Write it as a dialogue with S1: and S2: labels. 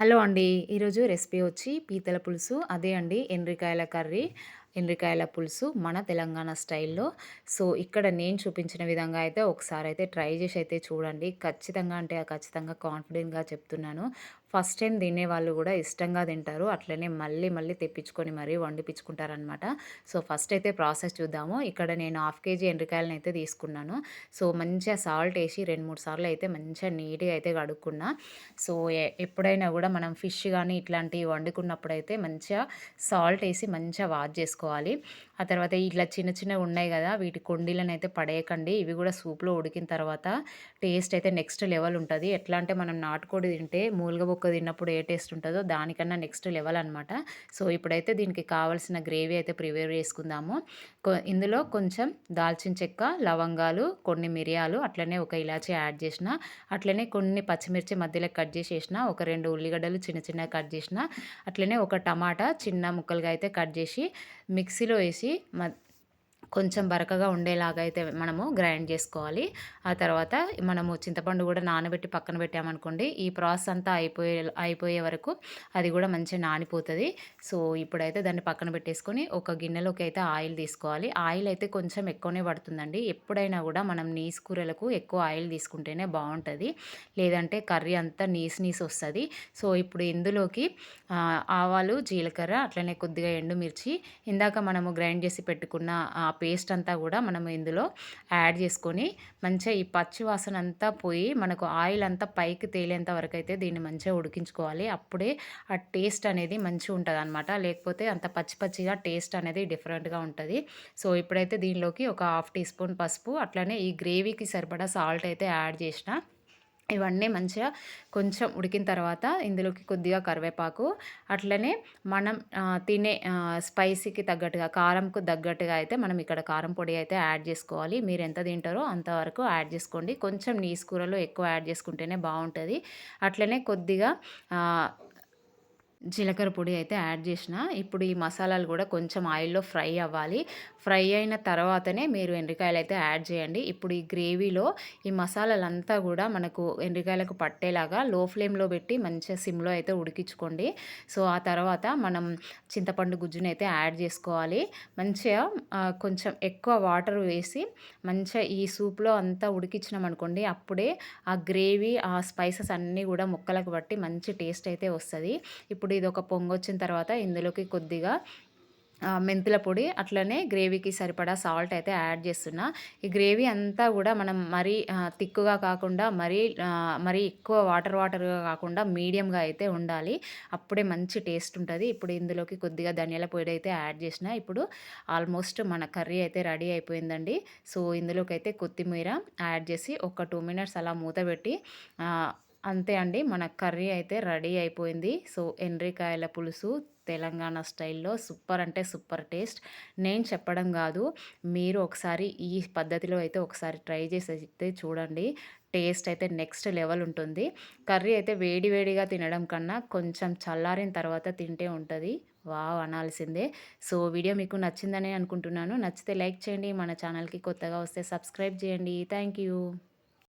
S1: Hello అండి. ఈరోజు recipe వచ్చి పీతల పులుసు. అదే అండి ఎండ్రికాయల కర్రీ, ఎండ్రికాయల పులుసు మన తెలంగాణ స్టైల్‌లో. సో, ఇక్కడ నేను చూపించిన విధంగా అయితే ఒకసారి అయితే ట్రై చేసి అయితే చూడండి. ఖచ్చితంగా అంటే ఖచ్చితంగా కాన్ఫిడెంట్‌గా చెప్తున్నాను. ఫస్ట్ టైం తినే వాళ్ళు కూడా ఇష్టంగా తింటారు. అట్లనే మళ్ళీ మళ్ళీ తెప్పించుకొని మరీ వండిపించుకుంటారనమాట. సో, ఫస్ట్ అయితే ప్రాసెస్ చూద్దాము. ఇక్కడ నేను హాఫ్ కేజీ ఎండ్రికాయలను అయితే తీసుకున్నాను. సో, మంచిగా సాల్ట్ వేసి రెండు మూడు సార్లు అయితే మంచిగా నీట్‌గా అయితే కడుక్కున్నా. సో, ఎప్పుడైనా కూడా మనం ఫిష్ కానీ ఇట్లాంటివి వండుకున్నప్పుడు అయితే మంచిగా సాల్ట్ వేసి మంచిగా వాష్ చేసుకోవాలి. ఆ తర్వాత ఇట్లా చిన్న చిన్నవి ఉన్నాయి కదా వీటి కొండీలను అయితే పడేయకండి. ఇవి కూడా సూప్‌లో ఉడికిన తర్వాత టేస్ట్ అయితే నెక్స్ట్ లెవెల్ ఉంటుంది. ఎట్లా అంటే మనం నాటుకోడి తింటే మూలుగ ఒక్క తిన్నప్పుడు ఏ టేస్ట్ ఉంటుందో దానికన్నా నెక్స్ట్ లెవెల్ అనమాట సో ఇప్పుడైతే దీనికి కావాల్సిన గ్రేవీ అయితే ప్రిపేర్ చేసుకుందాము ఇందులో కొంచెం దాల్చిన చెక్క లవంగాలు కొన్ని మిరియాలు అట్లనే ఒక ఇలాచి యాడ్ చేసిన అట్లనే కొన్ని పచ్చిమిర్చి మధ్యలో కట్ చేసేసిన ఒక రెండు ఉల్లిగడ్డలు చిన్న చిన్నగా కట్ చేసిన అట్లనే ఒక టమాటా చిన్న ముక్కలుగా అయితే కట్ చేసి మిక్సీలో వేసి కొంచెం బరకగా ఉండేలాగా అయితే మనము గ్రైండ్ చేసుకోవాలి. ఆ తర్వాత మనము చింతపండు కూడా నానబెట్టి పక్కన పెట్టామనుకోండి ఈ ప్రాసెస్ అంతా అయిపోయే అయిపోయే వరకు అది కూడా మంచిగా నానిపోతుంది. సో ఇప్పుడైతే దాన్ని పక్కన పెట్టేసుకొని ఒక గిన్నెలోకి అయితే ఆయిల్ తీసుకోవాలి. ఆయిల్ అయితే కొంచెం ఎక్కువనే పడుతుందండి. ఎప్పుడైనా కూడా మనం నీసు కూరలకు ఎక్కువ ఆయిల్ తీసుకుంటేనే బాగుంటుంది. లేదంటే కర్రీ అంతా నీసు నీసు వస్తుంది. సో ఇప్పుడు ఇందులోకి ఆవాలు జీలకర్ర అట్లనే కొద్దిగా ఎండుమిర్చి ఇందాక మనము గ్రైండ్ చేసి పెట్టుకున్న పేస్ట్ అంతా కూడా మనం ఇందులో యాడ్ చేసుకొని మంచిగా ఈ పచ్చి వాసన అంతా పోయి మనకు ఆయిల్ అంతా పైకి తేలేంత వరకు అయితే దీన్ని మంచిగా ఉడికించుకోవాలి. అప్పుడే ఆ టేస్ట్ అనేది మంచిగా ఉంటుంది అనమాట లేకపోతే అంత పచ్చి పచ్చిగా టేస్ట్ అనేది డిఫరెంట్గా ఉంటుంది. సో ఇప్పుడైతే దీనిలోకి ఒక హాఫ్ టీ స్పూన్ పసుపు అట్లనే ఈ గ్రేవీకి సరిపడా సాల్ట్ అయితే యాడ్ చేసిన ఇవన్నీ మంచిగా కొంచెం ఉడికిన తర్వాత ఇందులోకి కొద్దిగా కరివేపాకు. అట్లనే మనం తినే స్పైసీకి తగ్గట్టుగా కారంకు తగ్గట్టుగా అయితే మనం ఇక్కడ కారం పొడి అయితే యాడ్ చేసుకోవాలి. మీరు ఎంత తింటారో అంతవరకు యాడ్ చేసుకోండి. కొంచెం నీసు కూరలో ఎక్కువ యాడ్ చేసుకుంటేనే బాగుంటుంది. అట్లనే కొద్దిగా జీలకర్ర పొడి అయితే యాడ్ చేసిన. ఇప్పుడు ఈ మసాలాలు కూడా కొంచెం ఆయిల్లో ఫ్రై అవ్వాలి. ఫ్రై అయిన తర్వాతనే మీరు ఎండ్రికాయలు అయితే యాడ్ చేయండి. ఇప్పుడు ఈ గ్రేవీలో ఈ మసాలాలంతా కూడా మనకు ఎండ్రికాయలకు పట్టేలాగా లో ఫ్లేమ్లో పెట్టి మంచిగా సిమ్లో అయితే ఉడికించుకోండి. సో ఆ తర్వాత మనం చింతపండు గుజ్జుని అయితే యాడ్ చేసుకోవాలి. మంచిగా కొంచెం ఎక్కువ వాటర్ వేసి మంచిగా ఈ సూప్లో అంతా ఉడికించినాం అనుకోండి అప్పుడే ఆ గ్రేవీ ఆ స్పైసెస్ అన్నీ కూడా ముక్కలకు బట్టి మంచి టేస్ట్ అయితే వస్తుంది. ఇప్పుడు ఇప్పుడు ఇది ఒక పొంగు వచ్చిన తర్వాత ఇందులోకి కొద్దిగా మెంతుల పొడి అట్లనే గ్రేవీకి సరిపడా సాల్ట్ అయితే యాడ్ చేస్తున్నా. ఈ గ్రేవీ అంతా కూడా మనం మరీ తిక్కుగా కాకుండా మరీ మరీ ఎక్కువ వాటర్ వాటర్గా కాకుండా మీడియంగా అయితే ఉండాలి. అప్పుడే మంచి టేస్ట్ ఉంటుంది. ఇప్పుడు ఇందులోకి కొద్దిగా ధనియాల పొడి అయితే యాడ్ చేసిన ఇప్పుడు ఆల్మోస్ట్ మన కర్రీ అయితే రెడీ అయిపోయిందండి. సో ఇందులోకి అయితే కొత్తిమీర యాడ్ చేసి ఒక టూ మినిట్స్ అలా మూత పెట్టి అంతే అండి. మన కర్రీ అయితే రెడీ అయిపోయింది. సో ఎండ్రికాయల పులుసు తెలంగాణ స్టైల్లో సూపర్ అంటే సూపర్ టేస్ట్. నేను చెప్పడం కాదు మీరు ఒకసారి ఈ పద్ధతిలో అయితే ఒకసారి ట్రై చేసి అయితే చూడండి. టేస్ట్ అయితే నెక్స్ట్ లెవెల్ ఉంటుంది. కర్రీ అయితే వేడివేడిగా తినడం కన్నా కొంచెం చల్లారిన తర్వాత తింటే ఉంటుంది. వావ్! అనాల్సిందే. సో వీడియో మీకు నచ్చిందని అనుకుంటున్నాను. నచ్చితే లైక్ చేయండి. మన ఛానల్కి కొత్తగా వస్తే సబ్స్క్రైబ్ చేయండి. Thank you.